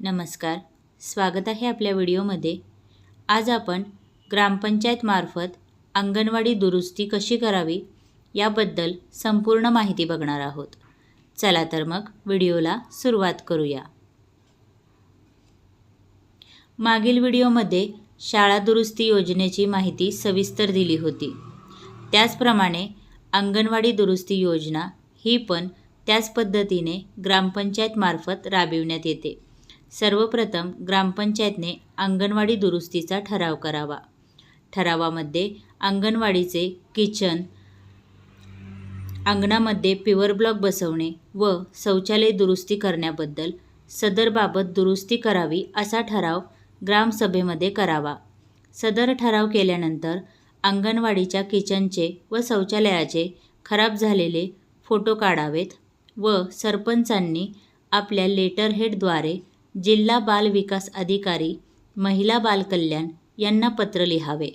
नमस्कार. स्वागत आहे आपल्या व्हिडिओमध्ये. आज आपण ग्रामपंचायतमार्फत अंगणवाडी दुरुस्ती कशी करावी याबद्दल संपूर्ण माहिती बघणार आहोत. चला तर मग व्हिडिओला सुरुवात करूया. मागील व्हिडिओमध्ये शाळा दुरुस्ती योजनेची माहिती सविस्तर दिली होती. त्याचप्रमाणे अंगणवाडी दुरुस्ती योजना ही पण त्याच पद्धतीने ग्रामपंचायतमार्फत राबविण्यात येते. सर्वप्रथम ग्रामपंचायतने अंगणवाडी दुरुस्तीचा ठराव करावा. ठरावामध्ये अंगणवाडीचे किचन अंगणामध्ये प्युअर ब्लॉक बसवणे व शौचालय दुरुस्ती करण्याबद्दल सदरबाबत दुरुस्ती करावी असा ठराव ग्रामसभेमध्ये करावा. सदर ठराव केल्यानंतर अंगणवाडीच्या किचनचे व शौचालयाचे खराब झालेले फोटो काढावेत व सरपंचांनी आपल्या लेटरहेडद्वारे जिल्हा बाल विकास अधिकारी महिला बाल कल्याण यांना पत्र लिहावे.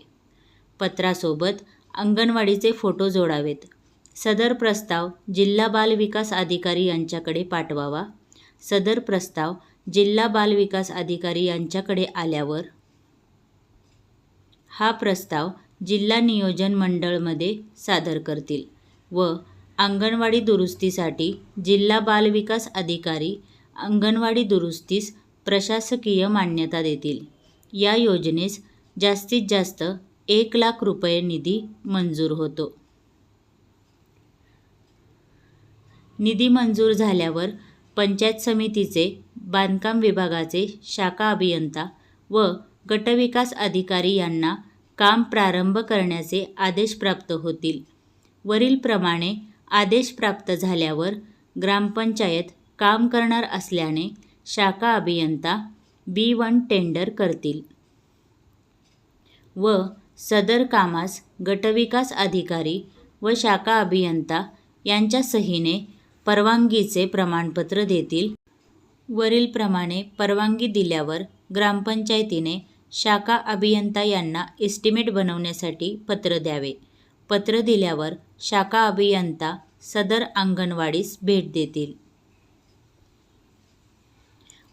पत्रासोबत अंगणवाडीचे फोटो जोडावेत. सदर प्रस्ताव जिल्हा बाल विकास अधिकारी यांच्याकडे पाठवावा. सदर प्रस्ताव जिल्हा बाल विकास अधिकारी यांच्याकडे आल्यावर हा प्रस्ताव जिल्हा नियोजन मंडळमध्ये सादर करतील व अंगणवाडी दुरुस्तीसाठी जिल्हा बाल विकास अधिकारी अंगणवाडी दुरुस्तीस प्रशासकीय मान्यता देतील. या योजनेस जास्तीत जास्त एक लाख रुपये निधी मंजूर होतो. निधी मंजूर झाल्यावर पंचायत समितीचे बांधकाम विभागाचे शाखा अभियंता व गटविकास अधिकारी यांना काम प्रारंभ करण्याचे आदेश प्राप्त होतील. वरीलप्रमाणे आदेश प्राप्त झाल्यावर ग्रामपंचायत काम करणार असल्याने शाखा अभियंता बी वन टेंडर करतील. व सदर कामास गटविकास अधिकारी व शाखा अभियंता यांच्या सहीने परवानगीचे प्रमाणपत्र देतील. वरीलप्रमाणे परवानगी दिल्यावर ग्रामपंचायतीने शाखा अभियंता यांना एस्टिमेट बनवण्यासाठी पत्र द्यावे. पत्र दिल्यावर शाखा अभियंता सदर अंगणवाडीस भेट देतील.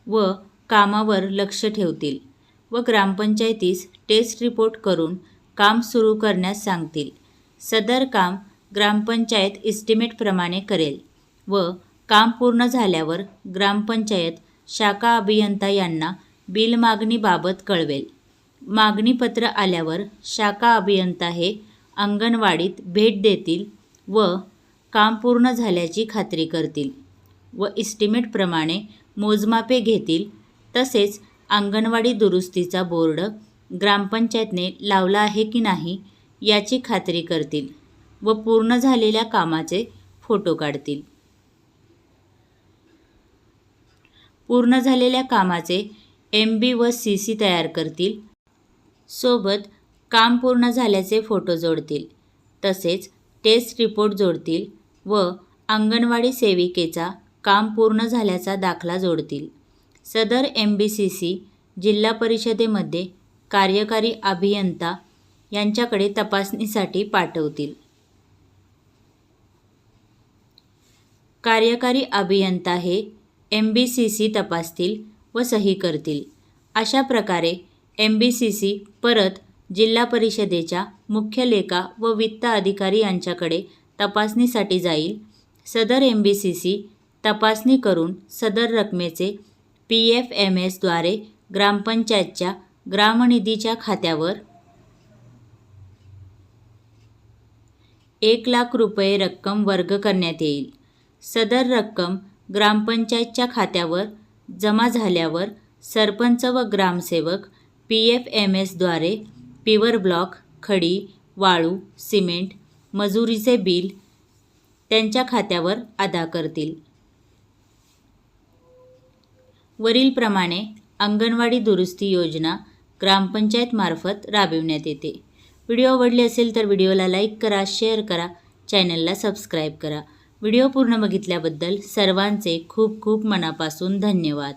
व कामावर लक्ष ठेवतील व ग्रामपंचायतीस टेस्ट रिपोर्ट करून काम सुरू करण्यास सांगतील. सदर काम ग्रामपंचायत इस्टिमेटप्रमाणे करेल व काम पूर्ण झाल्यावर ग्रामपंचायत शाखा अभियंता यांना बिल मागणीबाबत कळवेल. मागणीपत्र आल्यावर शाखा अभियंता हे अंगणवाडीत भेट देतील व काम पूर्ण झाल्याची खात्री करतील व इस्टिमेटप्रमाणे मोजमापे घेतील. तसेच अंगणवाडी दुरुस्तीचा बोर्ड ग्रामपंचायतने लावला आहे की नाही याची खात्री करतील व पूर्ण झालेल्या कामाचे फोटो काढतील. पूर्ण झालेल्या कामाचे एम बी व सी सी तयार करतील. सोबत काम पूर्ण झाल्याचे फोटो जोडतील. तसेच टेस्ट रिपोर्ट जोडतील व अंगणवाडी सेविकेचा काम पूर्ण झाल्याचा दाखला जोडतील. सदर एम बी सी सी जिल्हा परिषदेमध्ये कार्यकारी अभियंता यांच्याकडे तपासणीसाठी पाठवतील. कार्यकारी अभियंता हे एम बी सी सी तपासतील व सही करतील. अशा प्रकारे एम बी सी सी परत जिल्हा परिषदेच्या मुख्य लेखा व वित्त अधिकारी यांच्याकडे तपासणीसाठी जाईल. सदर एम बी सी सी तपासणी करून सदर रकमेचे पी एफ एम एसद्वारे ग्रामपंचायतच्या ग्रामनिधीच्या खात्यावर एक लाख रुपये रक्कम वर्ग करण्यात येईल. सदर रक्कम ग्रामपंचायतच्या खात्यावर जमा झाल्यावर सरपंच व ग्रामसेवक पी एफ एम एसद्वारे पिवर ब्लॉक खडी वाळू सिमेंट मजुरीचे बिल त्यांच्या खात्यावर अदा करतील. वरीलप्रमाणे अंगणवाडी दुरुस्ती योजना ग्रामपंचायतमार्फत राबविण्यात येते. व्हिडिओ आवडले असेल तर व्हिडिओला लाईक करा शेअर करा चॅनलला सबस्क्राईब करा. व्हिडिओ पूर्ण बघितल्याबद्दल सर्वांचे खूप खूप मनापासून धन्यवाद.